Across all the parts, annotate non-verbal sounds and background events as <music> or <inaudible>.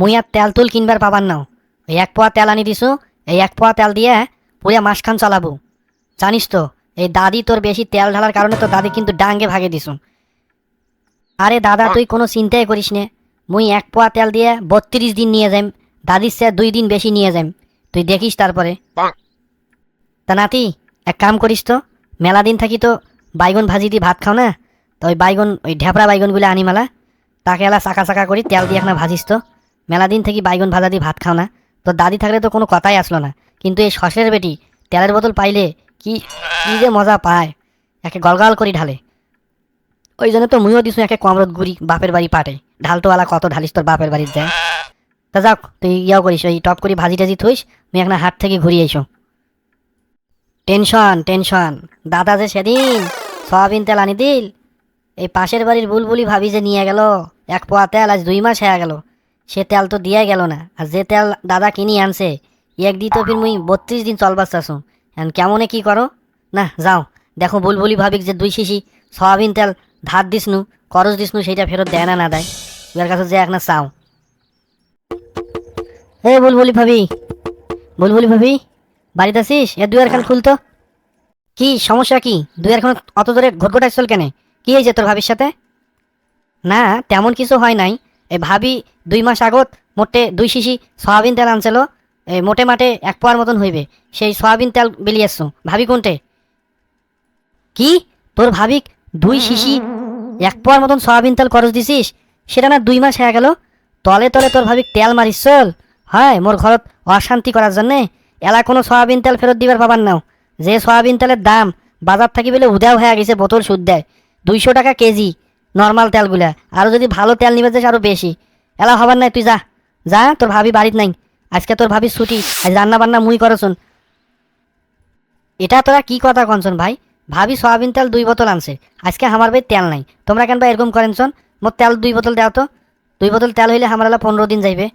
মুই আর তেল তুল কিনবার পাবার নাও। এই এক পোয়া তেল আনি দিছু এই এক পোয়া তেল দিয়ে পুরা মাসখান চালাবো। জানিস তো এই দাদি তোর বেশি তেল ঢালার কারণে তো দাদি কিন্তু ডাঙ্গে ভাগে দিছু আরে দাদা তুই কোনো চিন্তাই করিস নে? মুই এক পোয়া তেল দিয়ে বত্রিশ দিন নিয়ে যাইম দাদির সে দুই দিন বেশি নিয়ে যাইম তুই দেখিস তারপরে তা নাতি এক কাম করিস তো মেলা দিন থাকি তো বাইগন ভাজি দিয়ে ভাত খাও না? তো ওই বাইগন ওই ঢেপড়া বাইগনগুলো আনি মেলা। তাকে এলা চাকা চাকা করি তেল দিয়ে এখন ভাজিস তো। মেলা দিন থেকে বাইগন ভাজা দিয়ে ভাত খাও না। তো দাদি থাকলে তো কোনো কথাই আসলো না। কিন্তু এই শসের বেটি, তেলের বোতল পাইলে কি কি যে মজা পায়। একে গলগল করি ঢালে। ওই জন্য তো মুইও দিছু একে কমরত গুড়ি বাপের বাড়ি পাটে। ঢালটোওয়ালা কত ঢালিস তোর বাপের বাড়ির যায়। তা যাক, তুই ইয়াও করিস, ওই টপ করি ভাজি টাজি থইস মুই একটা হাট থেকে ঘুরিয়ে এসো টেনশন টেনশন। দাদা যে সেদিন সয়াবিন তেল আনি দিল, এই পাশের বাড়ির বুলবুলি ভাবি যে নিয়ে গেল, এক পোয়া তেল আজ দুই মাস হয়ে গেল। সে তেল তো দিয়ে গেল না। আর যে তেল দাদা কিনি আনছে, এক দি তো ফির মুই বত্রিশ দিন চলবার চাসু এখন কেমনে কি করো? না, যাও। দেখো বুলবুলি ভাবিক যে দুই শিশি সয়াবিন তেল ধার দিসনু করজ দিসনু, সেইটা ফেরত দেয় না না দেয়। ওর কাছে যে এক না চাও। এ বুলবুলি ভাবি বুলবুলি ভাবি, বাড়িতে আছিস? এ দুয়ার খান খুলতো। কি, সমস্যা কি? দুয়ার খান অত ঘটঘটাইছ চল কেনে? কি হয়েছে তোর ভাবির সাথে? না, তেমন কিছু হয় নাই। এই ভাবি দুই মাস আগত মোটে দুই শিশি সয়াবিন তেল আনছিল। এই মোটে মাঠে এক পোয়ার মতন হইবে। সেই সয়াবিন তেল বেরিয়ে আসছো ভাবি কোনটে? কি? তোর ভাবিক দুই শিশি এক পোয়ার মতন সয়াবিন তেল খরচ দিছিস? সেটা না দুই মাস হয়ে গেল। তলে তলে তোর ভাবিক তেল মারিস চল। হয় মোর ঘরত অশান্তি করার জন্যে এলা কোনো সয়াবিন তেল ফেরত দিবার পাবার নাও। যে সয়াবিন তেলের দাম বাজার থাকি বলে উদাও হয়ে গেছে বোতল সুদ দেয়। দুইশো টাকা কেজি। নর্মাল তেলগুলা। আরও যদি ভালো তেল নিবে যাস আরও বেশি। এলা হবার নাই, তুই যা। যা, তোর ভাবি বাড়িত নাই। আজকে তোর ভাবি ছুটি, আজ রান্না বান্না মুই করছুন এটা তোরা কি কথা কনছন ভাই? ভাবি সয়াবিন তেল দুই বোতল আনছে। আজকে আমার ভাই তেল নাই। তোমরা কেন ভাই এরকম করেন শোন মোর তেল দুই বোতল দাও তো। দুই বোতল তেল হইলে আমার এলা পনেরো দিন যাইবে।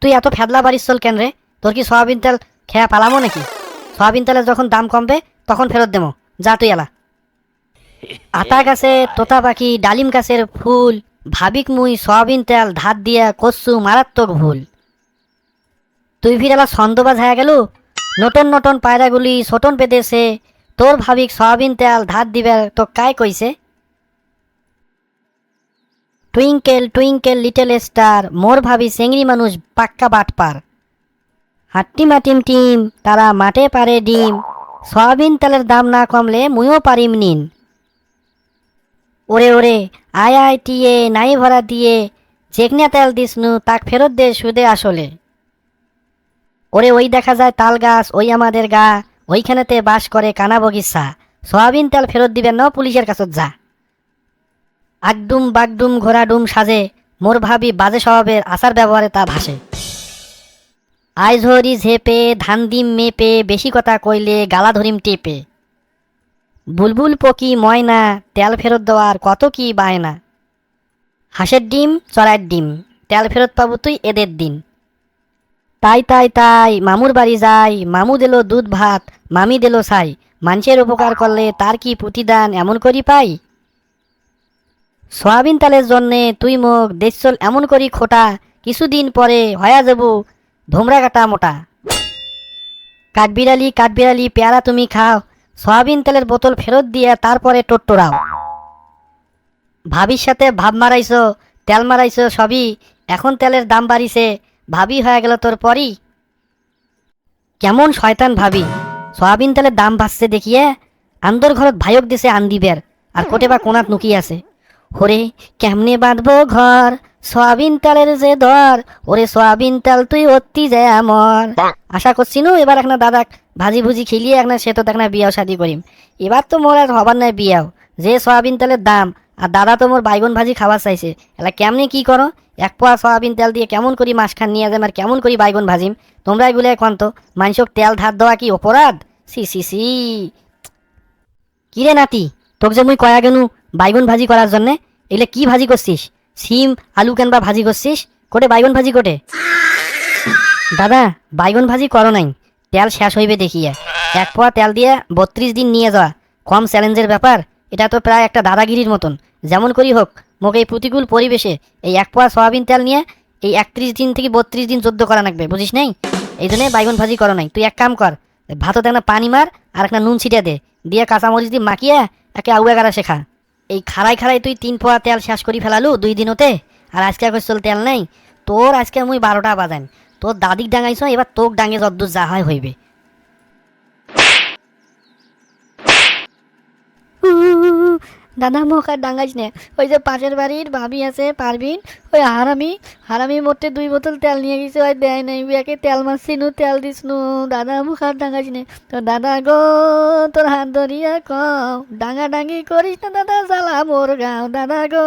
তুই এত ফেদলা বাড়ির চল কেন রে? তোর কি সয়াবিন তেল খেয়া পালামো নাকি? সয়াবিন তেলের যখন দাম কমবে, তখন ফেরত দেবো যা তুই এলা। <laughs> আতা গাছে, তোতা পাখি, ডালিম গাছের ফুল, ভাবিক মুই, সয়াবিন তেল, ধার দিয়া কচ্ছু মারাত্মক ভুল। তুই ফিরালা ছন্দবাজ হয়ে গেল? নতুন নতুন পায়রাগুলি ছোটন পেতেছে, তোর ভাবিক সয়াবিন তেল, ধার দিবে, তো কায় কইছে? টুইঙ্কেল টুইঙ্কেল, লিটল স্টার, মোর ভাবি চেংড়ি মানুষ পাক্কা বাটপার। হাট্টিমা টিম টিম, তারা মাঠে পারে ডিম, সয়াবিন তেলের দাম না কমলে মুইও পারিম নিন। ওরে ওরে, আয় আয়, টিয়ে, নাই ভরা দিয়ে, যেকনা তেল দিসনু, তাক ফেরত দে সুদে আসলে। ওরে, ওই দেখা যায় তাল গাছ, ওই আমাদের গা, ওইখানেতে বাস করে কানা বগিসা। সয়াবিন তেল ফেরত দিবেন ন, পুলিশের কাছত যা। আগডুম, বাগডুম, ঘোড়াডুম সাজে, মোর ভাবি বাজে স্বভাবের আচার ব্যবহারে তা ভাসে। আই ঝরি ঝেপে, ধান দিম মেপে, বেশি কথা কইলে গালা ধরিম টেপে। বুলবুল, পকি, ময়না, তেল ফেরত দেওয়ার কত কি বায়না। হাঁসের ডিম, চড়াইয়ের ডিম, তেল ফেরত পাবো তুই এদের দিন। তাই তাই তাই, মামুর বাড়ি যাই, মামু দিল দুধ ভাত, মামি দিল ছাই, মানুষের উপকার করলে তার কি প্রতিদান এমন করি পাই? সয়াবিন তালের জন্যে তুই মুখ দেশ এমন করি খোটা, কিছুদিন পরে হয়া যাব ধোমরা কাটা মোটা। কাঠবিড়ালি কাঠবিড়ালি, পেয়ারা তুমি খাও সয়াবিন তেলের বোতল ফেরত দিয়ে তারপরে টোট্টোরাও ভাবির সাথে ভাব মারাইছো তেল মারাইছো সবই এখন তেলের দাম বাড়িছে ভাবি হয়ে গেল তোর পরই। কেমন শয়তান ভাবি সয়াবিন তেলের দাম বাড়ছে দেখিয়ে আন্দর ঘরত ভাইক দিছে আন্দিবের আর কোটে বা কোনাত নুকি আছে। ওরে কেমনে বাঁধবো ঘর সয়াবিন তেলের যে দর ওরে সয়াবিন তেল তুই অতি যায় আমর। আশা করছি নু এবার এখন দাদাক ভাজি ভুজি খেলিয়ে একটা সে তো একটা বিয়াও শাদি করিম। এবার তো মোর আর হবার নাই বিয়াও। যে সয়াবিন তেলের দাম, আর দাদা তো মোর বাইগন ভাজি খাওয়া চাইছে। এলা কেমনি কি করো? এক পোয়া সয়াবিন তেল দিয়ে কেমন করি মাছ খান নিয়ে যাম, আর কেমন করি বাইগন ভাজিম? তোমরাই বলে এখন তো মানুষক তেল ধার দেওয়া কি অপরাধ? সি সি সি। কিরে নাতি, তোকে যে মুই কয়া গেনু বাইগন ভাজি করার জন্যে? এলে কি ভাজি করছিস? সিম আলু কেনবা ভাজি করছিস? কোটে বাইগন ভাজি কোটে? দাদা, বাইগন ভাজি করো নাই। তেল শেষ হইবে দেখিয়া এক পোয়া তেল দিয়ে বত্রিশ দিন নিয়ে যাওয়া। কম চ্যালেঞ্জের ব্যাপার, এটা তো প্রায় একটা দাদাগিরির মতন। যেমন করি হোক, মোক এই প্রতিকূল পরিবেশে এই এক পোয়া সয়াবিন তেল নিয়ে এই একত্রিশ দিন থেকে বত্রিশ দিন যুদ্ধ করা লাগবে, বুঝিস নাই? এই জন্য বাইগন ভাজি করো নাই। তুই এক কাম কর, ভাততে একটা পানি মার আর একটা নুন ছিটিয়ে দে। দিয়ে কাঁচামরিচ দিয়ে মাখিয়ে একে আউয়া গাড়া শেখা। এই খাড়াই খাড়াই তুই তিন পোয়া তেল শেষ করি ফেলালু দুই দিনতে, আর আজকে চল তেল নাই। তোর আজকে মুই বারোটা বাজান। তোর দাদিক ডাঙাইছ, এবার তোক ডাঙে যদ্দূর যা হয় হইবে। দাদা মোক আর ডাঙ্গাইস নে। ওই যে পাশের বাড়ির ভাবি আছে পারবিন ওই হারামি। হারামি মোটে দুই বোতল তেল নিয়ে গেছে, ওই দেয় নাই বিয়াকে তেল মারছি নু তেল দিস নু দাদা মুখ আর ডাঙ্গাইস নে। তো দাদা গো, তোর হাত ধরিয়া কও ডাঙ্গা ডাঙ্গি করিস না দাদা, জ্বালা মোর গাও, দাদা গো।